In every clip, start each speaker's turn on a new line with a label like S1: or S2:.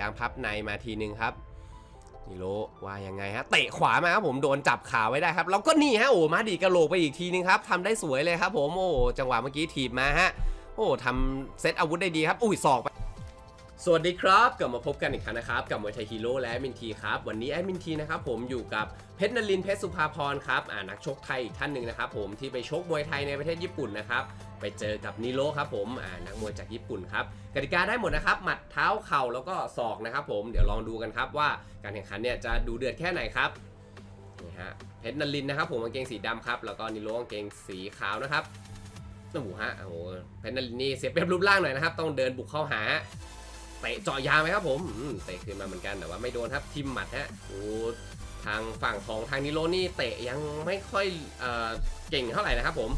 S1: ยางพับในมาทีนึงครับนิโรว่ายังไงฮะเตะขวามาครับผมโดนจับขาไว้ได้ครับแล้วก็นี่ฮะโอ้มาดีกระโหลกไปอีกทีนึงครับทำได้สวยเลยครับผมโอ้จังหวะเมื่อกี้ถีบมาฮะโอ้ทำเซตอาวุธได้ดีครับอุ้ยศอกไป สวัสดีครับกลับมาพบกันอีกครั้งนะครับกับมวยไทยฮีโร่และแอดมินทีครับวันนี้แอดมินทีนะครับผมอยู่กับเพชรนลินทร์เพชรสุภาพรครับอ่านักชกไทยอีกท่านหนึ่งนะครับผมที่ไปชกมวยไทยในประเทศญี่ปุ่นนะครับไปเจอกับนิโรครับผมอ่านักมวยจากญี่ปุ่นครับกติกาได้หมดนะครับหมัดเท้าเข่าแล้วก็ศอกนะครับผมเดี๋ยวลองดูกันครับว่าการแข่งขันเนี่ยจะดูเดือดแค่ไหนครับนี่ฮะเพชรนลินทร์นะครับผมกางเกงสีดำครับแล้วก็นิโรกางเกงสีขาวนะครับโอ้โหฮะโอ้โหเพชรนลินทร์นี่เสียเปรียบรูปร่างหน่อยนะครับต้องเดินบุกเข้าหา เตะเจาะยางไหมครับผมเตะขึ้นมาเหมือนกันแต่ว่าไม่โดนครับทิมหมัดฮะโอ้ทางฝั่งของทางนิโรนี่เตะยังไม่ค่อยเอ่อเก่งเท่าไหร่นะครับผม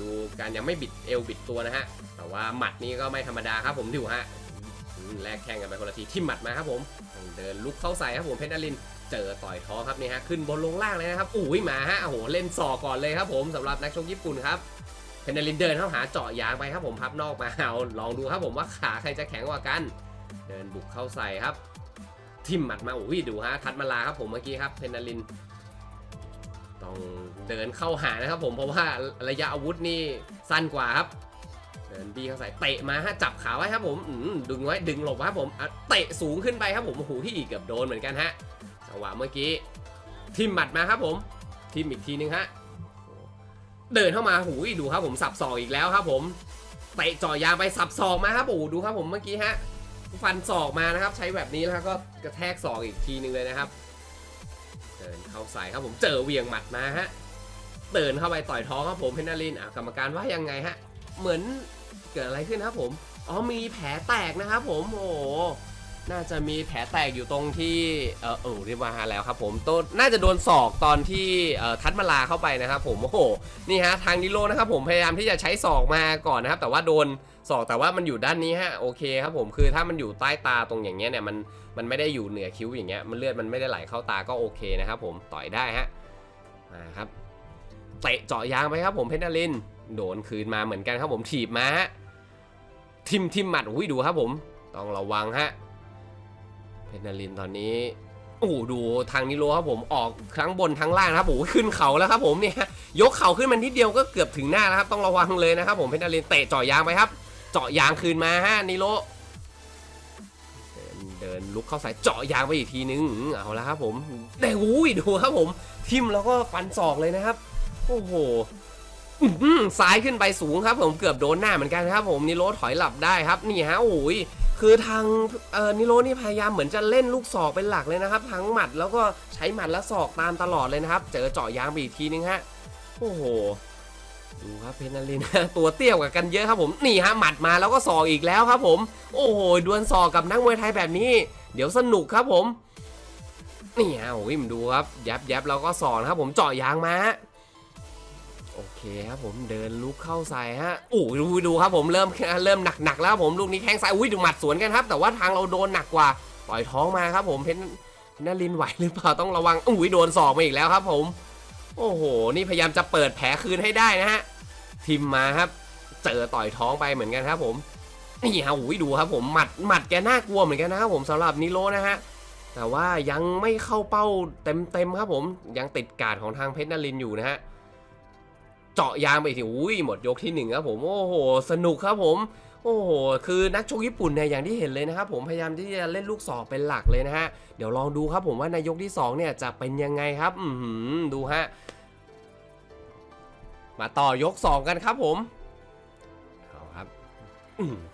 S1: ดูการยังไม่บิดเอวบิดตัวนะฮะแต่ว่าหมัดนี่ก็ไม่ธรรมดาครับผมดูฮะแลกแข่งกันไปคนละทีทิมหมัดมาครับผมเดินลุกเข้าใส่ครับผมเพชรนรินเจอต่อยท้องครับนี่ฮะขึ้นบนลงล่างเลยนะครับอุ้ยมาฮะโอ้โหเล่นศอกก่อนเลยครับผมสำหรับนักชกญี่ปุ่นครับเพชรนรินเดินเข้าหาเจาะยางไปครับผมพับนอกมาเอาลองดูครับผมว่าขาใครจะแข็งกว่ากัน เดินบุกเข้าใส่ครับ ทิมหมัดมาอุ้ยดูฮะทัดมาลาครับผมเมื่อกี้ครับเพนาลิน ต้องเดินเข้าหานะครับผมเพราะว่าระยะอาวุธนี่สั้นกว่าครับ เดินบีเข้าใส่เตะมาฮะจับขาไว้ครับผมดึงไว้ดึงหลบครับผมเตะสูงขึ้นไปครับผมโอ้โหที่อีกเกือบโดนเหมือนกันฮะจังหวะเมื่อกี้ทิมหมัดมาครับผมทิมอีกทีนึงฮะเดินเข้ามาหูยดูครับผมสับศอกอีกแล้วครับผมเตะจ่อยางไปสับศอกมาครับโอ้โหดูครับผมเมื่อกี้ฮะ ฟันศอกมานะครับ ใช้แบบนี้แล้วก็กระแทกศอกอีกทีหนึงเลยนะครับเดินเข้าใส่ครับผมเจอเวียงหมัดมาฮะเดินเข้าไปต่อยท้องครับผมเพนนารินอะกรรมการว่ายังไงฮะเหมือนเกิดอะไรขึ้นครับผมอ๋อมีแผลแตกนะครับผมโอ้ น่าจะมีแผลแตกอยู่ตรงที่เออเออเรียกมาแล้วครับผมต้นน่าจะโดนศอกตอนที่เอ่อทัดมาลาเข้าไปนะครับผมโอ้โหนี่ฮะทางนิโรนะครับผมพยายามที่จะใช้ศอกมาก่อนนะครับแต่ว่าโดนศอกแต่ว่ามันอยู่ด้านนี้ฮะโอเคครับผมคือถ้ามันอยู่ใต้ตาตรงอย่างเงี้ยเนี่ยมันมันไม่ได้อยู่เหนือคิ้วอย่างเงี้ยมันเลือดมันไม่ได้ไหลเข้าตาก็โอเคนะครับผมต่อยได้ฮะมาครับเตะเจาะยางไปครับผมเพชรนรินโดนคืนมาเหมือนกันครับผมถีบมาฮะทิมทิมหมัดอุ้ยดูครับผม ต้องระวังฮะ เพชรนรินตอนนี้โอ้โหดูทางนิโรครับผมออกทั้งบนทั้งล่างนะครับโอ้โหขึ้นเขาแล้วครับผมเนี่ยยกเข่าขึ้นมานิดเดียวก็เกือบถึงหน้าแล้วครับต้องระวังเลยนะครับผมเพชรนรินเตะเจาะยางไปครับ เจาะยางคืนมาฮะนิโรเดินลุกเข้าใส่เจาะยางไปอีกทีนึงเอาละครับผมแต่อุ้ยดูครับผมทิมแล้วก็ฟันศอกเลยนะครับ โอ้โห ซ้ายขึ้นไปสูงครับ ผมเกือบโดนหน้าเหมือนกันครับ ผมนิโรถอยหลับได้ครับนี่ฮะโอ้ยคือทางเอ่อนิโรนี่พยายามเหมือนจะเล่นลูกศอกเป็นหลักเลยนะครับ ทั้งหมัดแล้วก็ใช้หมัดและศอกตามตลอดเลยนะครับ เจอเจาะยางไปอีกทีนึงฮะโอ้โหดูครับเพนารินตัวเตี้ยกว่ากันเยอะครับผมนี่ฮะหมัดมาแล้วก็ศอกอีกแล้วครับ ผม โอ้โหดวลศอกกับนักมวยไทยแบบนี้ เดี๋ยวสนุกครับผมนี่ฮะโอ้ยมดูครับยับยับแล้วก็ศอกนะครับผมเจาะยางมา โอเคครับผมเดินลุกเข้าใส่ฮะโอ้ดูดูครับผมเริ่มเริ่มหนักหนักๆแล้วผมลูกนี้แข้งซ้ายอุ้ยดูหมัดสวนกันครับ แต่ว่าทางเราโดนหนักกว่าปล่อยท้องมาครับผมเพชรนารินไหวหรือเปล่าต้องระวังอุ้ยโดนศอกมาอีกแล้วครับผม โอ้โห นี่พยายามจะเปิดแผลคืนให้ได้นะฮะทิมมาครับ เจอต่อยท้องไปเหมือนกันครับผมนี่ฮะอุ้ยดูครับผมหมัดหมัดแกน่ากลัวเหมือนกันนะครับผมสำหรับนิโรนะฮะแต่ว่ายังไม่เข้าเป้าเต็มเต็มๆครับผมยังติดการดของทางเพชรนรินอยู่นะฮะ เจาะยางไปอีกทีอุ้ยหมดยกที่หนึ่งครับผมโอ้โหสนุกครับผมโอ้โห คือนักชกญี่ปุ่นเนี่ยอย่างที่เห็นเลยนะครับผมพยายามที่จะเล่นลูกศอกเป็นหลักเลยนะฮะ เดี๋ยวลองดูครับผมว่าในยกที่สองเนี่ยจะเป็นยังไงครับ อือหือดูฮะ มาต่อยก 2 กันครับผม เอาครับ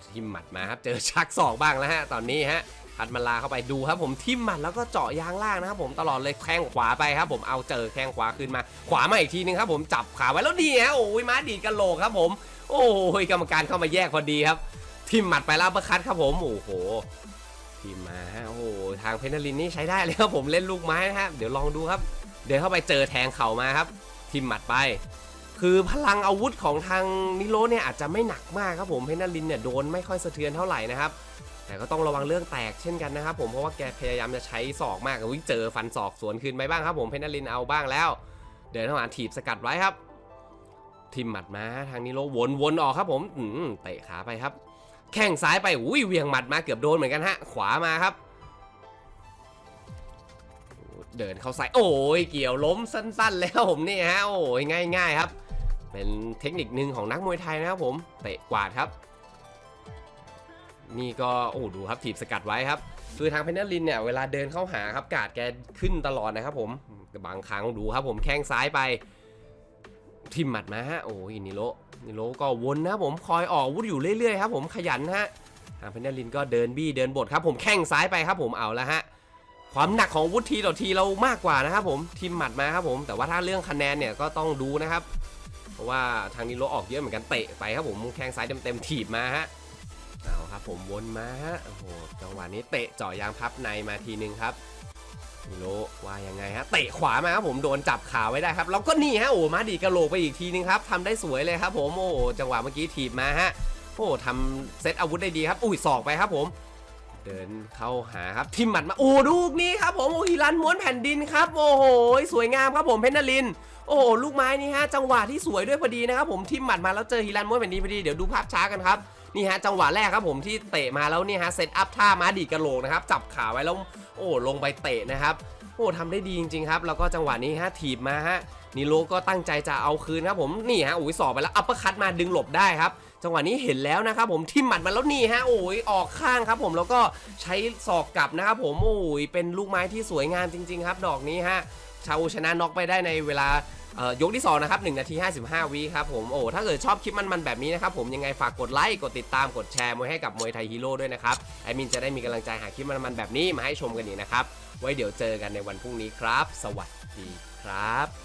S1: ทิมหมัดมาครับ เจอชักศอกบ้างแล้วฮะ ตอนนี้ฮะ พัดมาลาเข้าไปดูครับผมทิมหมัดแล้วก็เจาะยางล่างนะครับผมตลอดเลยแข้งขวาไปครับผมเอาเจอแข้งขวาขึ้นมา ขวามาอีกทีนึงครับผมจับขาไว้แล้วดีฮะโอ้ยมาดีดกันโหลกครับผม โอ้ยกรรมการเข้ามาแยกพอดีครับ ทิมหมัดไปแล้วประคัดครับผมโอ้โหทิมมาโอ้โหทางเพนนารินนี่ใช้ได้เลยครับผมเล่นลูกไม้นะฮะเดี๋ยวลองดูครับ เดินเข้าไปเจอแทงเข่ามาครับทิมหมัดไป คือพลังอาวุธของทางนิโรเนี่ยอาจจะไม่หนักมากครับผมเพนนารินเนี่ยโดนไม่ค่อยสะเทือนเท่าไหร่นะครับ แต่ก็ต้องระวังเรื่องแตกเช่นกันนะครับผมเพราะว่าแกพยายามจะใช้ศอกมากวิเจอฟันศอกสวนคืนไปบ้างครับผมเพนนารินเอาบ้างแล้ว เดินเข้ามาถีบสกัดไว้ครับ ทิมหมัดมาทางนิโรวนวนออกครับผมอืมเตะขาไปครับ แข้งซ้ายไปอุ้ยเวียงหมัดมาเกือบโดนเหมือนกันฮะ ขวามาครับ เดินเข้าใส่โอ้ยเกี่ยวล้มสั้น ๆ แล้วผมนี่ฮะโอ้ยง่าย ๆ ครับ เป็นเทคนิคหนึ่งของนักมวยไทยนะครับผมเตะกวาดครับ นี่ก็โอ้ดูครับถีบสกัดไว้ครับคือทางเพนเนอร์ลินเนี่ยเวลาเดินเข้าหาครับกาดแกขึ้นตลอดนะครับผมบางครั้งดูครับผมแข้งซ้ายไปทิมหมัดมาฮะโอ้ยนิโรนิโรก็วนนะครับผมคอยออกวุธอยู่เรื่อยๆครับผมขยันฮะทางเพนเนอร์ลินก็เดินบี้เดินบดครับผมแข้งซ้ายไปครับผมเอาล้วฮะความหนักของวุธทีต่อทีเรามากกว่านะครับผมทิมหมัดมาครับผมแต่ว่าถ้าเรื่องคะแนนเนี่ยก็ต้องดูนะครับ เพราะว่าทางนิโรออกเยอะเหมือนกันเตะไปครับผมแข้งซ้ายเต็มๆถีบมาฮะ เอาครับผมวนมาฮะโอ้โหจังหวะนี้เตะเจาะยางพับในมาทีนึงครับนิโรว่ายังไงฮะเตะขวามาครับผมโดนจับขาไว้ได้ครับแล้วก็นี่ฮะโอ้มาดีกระโหลกไปอีกทีนึงครับทำได้สวยเลยครับ ผมโอ้จังหวะเมื่อกี้ถีบมาฮะโอ้ทำเซตอาวุธได้ดีครับ อุ้ยศอกไปครับผม เดินเข้าหาครับทิมหมัดมาโอ้ลูกนี้ครับผมโอ้ฮิรันม้วนแผ่นดินครับโอ้โหสวยงามครับผมเพนนาลิน โอ้ลูกไม้นี่ฮะจังหวะที่สวยด้วยพอดีนะครับผมทิมหมัดมาแล้วเจอฮิรันม้วนแผ่นดินพอดีเดี๋ยวดูภาพช้ากันครับ นี่ฮะจังหวะแรกครับผมที่เตะมาแล้วนี่ฮะเซตอัพท่าม้าดีกระโหลกนะครับจับขาไว้แล้วโอ้ลงไปเตะนะครับโอ้ทำได้ดีจริงๆครับแล้วก็จังหวะนี้ฮะถีบมาฮะนิโรก็ตั้งใจจะเอาคืนครับผมนี่ฮะโอ้ยสอบไปแล้วอัปเปอร์คัตมาดึงหลบได้ครับจังหวะนี้เห็นแล้วนะครับผมทิมหมัดมาแล้วนี่ฮะโอ้ยออกข้างครับผมแล้วก็ใช้ศอกกลับนะครับผมโอ้ยเป็นลูกไม้ที่สวยงามจริง ๆ ครับ ดอกนี้ฮะชาอูชนะน็อกไปได้ในเวลา ยกที่ 2 นะครับ1นาที 55 วิครับผม โอ้ ถ้าเกิดชอบคลิปมันๆแบบนี้นะครับผมยังไงฝากกดไลค์ กดติดตาม กดแชร์มวยให้กับมวยไทยฮีโร่ด้วยนะครับไอมินจะได้มีกำลังใจหาคลิปมันๆแบบนี้มาให้ชมกันอีกนะครับ ไว้เดี๋ยวเจอกันในวันพรุ่งนี้ครับ สวัสดีครับ